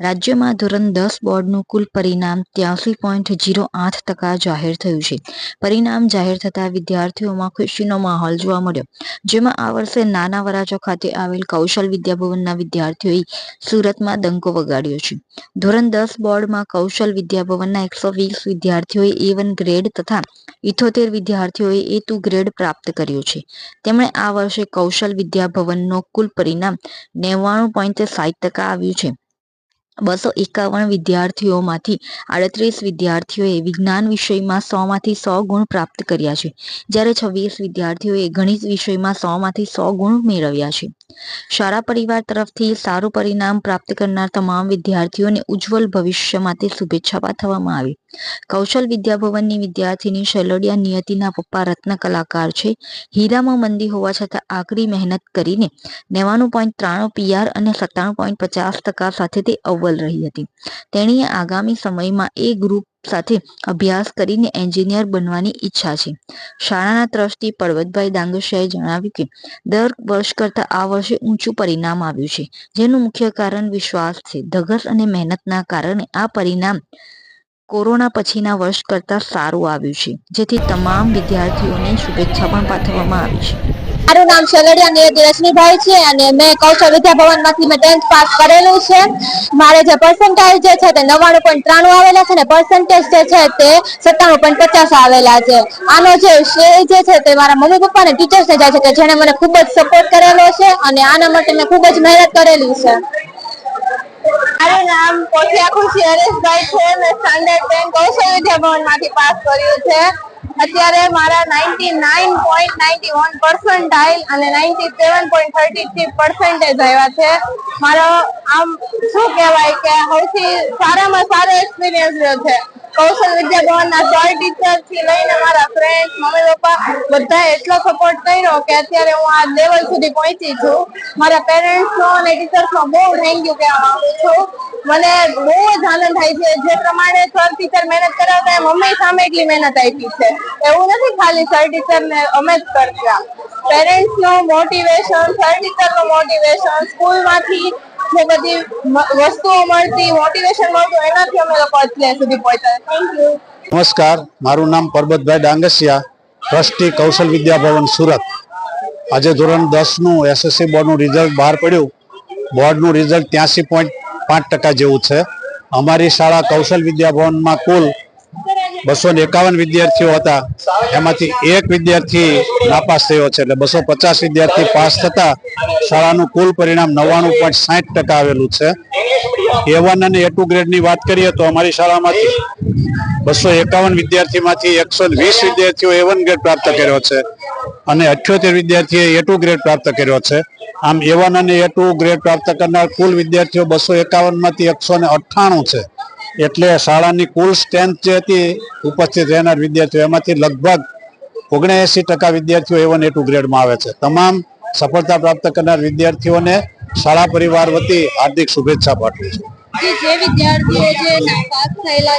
રાજ્યમાં ધોરણ દસ બોર્ડનું કુલ પરિણામ ત્યાસી પોઈન્ટ જીરો આઠ ટકા જાહેર થયું છે. પરિણામ જાહેર થતાં વિદ્યાર્થીઓમાં ખુશીનો માહોલ જોવા મળ્યો. જેમાં આ વર્ષે નાના વરાછો ખાતે આવેલ કૌશલ વિદ્યાભવનના વિદ્યાર્થીઓએ સુરતમાં દંકો વગાડ્યો છે. ધોરણ દસ બોર્ડમાં કૌશલ વિદ્યાભવનના એકસો વીસ વિદ્યાર્થીઓએ એ વન ગ્રેડ તથા ઇઠોતેર વિદ્યાર્થીઓએ એ ટુ ગ્રેડ પ્રાપ્ત કર્યો છે. તેમણે આ વર્ષે કૌશલ વિદ્યાભવનનો કુલ પરિણામ નેવ્વાણું પોઈન્ટ સાઠ ટકા આવ્યું છે. બસો એકાવન વિદ્યાર્થીઓમાંથી આડત્રીસ વિદ્યાર્થીઓએ વિજ્ઞાન વિષયમાં સોમાંથી સો ગુણ પ્રાપ્ત કર્યા છે. જ્યારે છવ્વીસ વિદ્યાર્થીઓએ ગણિત વિષયમાં સોમાંથી સો ગુણ મેળવ્યા છે. શાળા પરિવાર તરફથી સારું પરિણામ પ્રાપ્ત કરનાર તમામ વિદ્યાર્થીઓને ઉજ્જવલ ભવિષ્ય માટે શુભેચ્છા પાઠવવામાં આવી. કૌશલ વિદ્યાભવનની વિદ્યાર્થીની શેલોડિયા નિયતિના પપ્પા રત્ન કલાકાર છે. હીરામાં મંદી હોવા છતાં આકરી મહેનત કરીને નેવાનું પોઈન્ટ ત્રાણું પીઆર અને સત્તાણું પોઈન્ટ પચાસ ટકા સાથે તે અવ્વલ રહી હતી. તેણીએ આગામી સમયમાં એ ગ્રુપ સાથે અભ્યાસ કરીને એન્જિનિયર બનવાની ઈચ્છા છે. શાળાના ટ્રસ્ટી પર્વતભાઈ ડાંગસિયાએ જણાવ્યું કે, દર વર્ષ કરતાં આ વર્ષે ઊંચું પરિણામ આવ્યું છે, જેનું મુખ્ય કારણ વિશ્વાસ છે. ધગસ અને મહેનતના કારણે આ પરિણામ કોરોના પછીના વર્ષ કરતાં સારું આવ્યું છે. જેથી તમામ વિદ્યાર્થીઓને શુભેચ્છા પણ પાઠવવામાં આવી છે. મારું નામ શેલડિયા રજનીભાઈ છે અને મેં કૌશલ વિદ્યાભવનમાંથી મેં ટેન્થ પાસ કરેલું છે. મારે જે પર્સન્ટાઇલ જે છે તે નવ્વાણું પોઈન્ટ ત્રાણું આવેલા છે ને પર્સન્ટેજ જે છે તે સત્તાણું પોઈન્ટ પચાસ આવેલા છે. આનો જે શ્રેય જે છે તે મારા મમ્મી પપ્પા ને ટીચર્સને જાય છે કે જેણે મને ખૂબ જ સપોર્ટ કરેલો છે અને આના માટે મેં ખૂબ જ મહેનત કરેલી છે. મારું નામ પોઠિયા ખુશી હરેશભાઈ છે. મેં સ્ટાન્ડર્ડ ટેન કૌશલ વિદ્યાભવનમાંથી પાસ કર્યું છે. અત્યારે મારા ninety nine point ninety one percentile અને ninety seven point thirty three percentage આવ્યા છે. મારો આમ શું કહેવાય કે સૌથી સારામાં સારો એક્સપિરિયન્સ રહ્યો છે. કૌશલ વિદ્યા વિદ્યાભવનના સર ટીચરથી લઈને મારા ફ્રેન્ડ મમ્મી પપ્પા બધા એટલો સપોર્ટ કર્યો કે અત્યારે હું આ લેવલ સુધી પહોંચી છું. મારા પેરેન્ટ્સ નો અને ટીચર્સ નો બહુ થેન્ક યુ કહેવા માંગુ છું. મને બહુ જ આનંદ થાય છે. જે પ્રમાણે સર ટીચર મહેનત કરાવતા એમ મમ્મી સામે એટલી મહેનત આપી છે. એવું નથી ખાલી સર ટીચર ને અમે જ કરતા. પેરેન્ટ્સ નો મોટિવેશન સર ટીચરનું મોટિવેશન સ્કૂલમાંથી જે બધી વસ્તુઓ મળતી મોટિવેશન મળતું, એનાથી અમે લોકો અત્યાર સુધી પહોંચ્યા. થેન્ક યુ નમસ્કાર, મારું નામ પરબતભાઈ ડાંગસિયા, ટ્રસ્ટી કૌશલ વિદ્યાભવન, સુરત. આજે ધોરણ દસનું એસએસસી બોર્ડનું રિઝલ્ટ બહાર પડ્યું. બોર્ડનું રિઝલ્ટ ત્યાસી પોઈન્ટ પાંચ ટકા જેવું છે. અમારી શાળા કૌશલ વિદ્યાભવનમાં કુલ બસો એકાવન વિદ્યાર્થીઓ હતા. એમાંથી એક વિદ્યાર્થી નાપાસ થયો છે. એટલે બસો પચાસ વિદ્યાર્થી પાસ થતા શાળાનું કુલ પરિણામ નવ્વાણું પોઈન્ટ સાઠ ટકા આવેલું છે. એ વન અને એ ટુ ગ્રેડની વાત કરીએ તો અમારી શાળામાંથી બસો એકાવન વિદ્યાર્થીમાંથી એકસો વીસ વિદ્યાર્થીઓ એ વન ગ્રેડ પ્રાપ્ત કર્યો છે. અને અઠ્યોતેર વિદ્યાર્થીએ એ ટુ ગ્રેડ પ્રાપ્ત કર્યો છે. આમ એ વન અને એ ટુ ગ્રેડ પ્રાપ્ત કરનાર કુલ વિદ્યાર્થીઓ બસો એકાવનમાંથી એકસો ને અઠ્ઠાણું છે. એટલે શાળાની કુલ સ્ટ્રેન્થ જે હતી ઉપસ્થિત રહેનાર વિદ્યાર્થીઓ એમાંથી લગભગ ઓગણએંસી ટકા વિદ્યાર્થીઓ એ વન એ ટુ ગ્રેડમાં આવે છે. તમામ સફળતા પ્રાપ્ત કરનાર વિદ્યાર્થીઓને શાળા પરિવાર વતી હાર્દિક શુભેચ્છા પાઠવું છું. થયેલા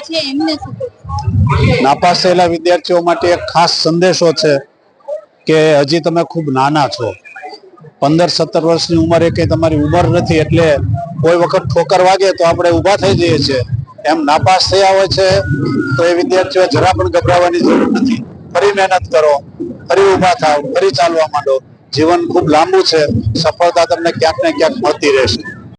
નાપાસ થયેલા વિદ્યાર્થીઓ માટે એક ખાસ સંદેશો છે કે હજી તમે ખૂબ નાના છો. પંદર સત્તર વર્ષની ઉંમરે કંઈ તમારી ઉંમર નથી એટલે કોઈ વખત ઠોકર વાગે તો આપણે ઊભા થઈ જઈએ છીએ. એમ નાપાસ થયા હોય છે, તો એ વિદ્યાર્થીઓ જરા પણ ગભરાવાની જરૂર નથી. ફરી મહેનત કરો, ફરી ઊભા થાવ ફરી ચાલવા માંડો. જીવન ખૂબ લાંબુ છે. સફળતા તમને ક્યાંક ને ક્યાંક મળતી રહેશે.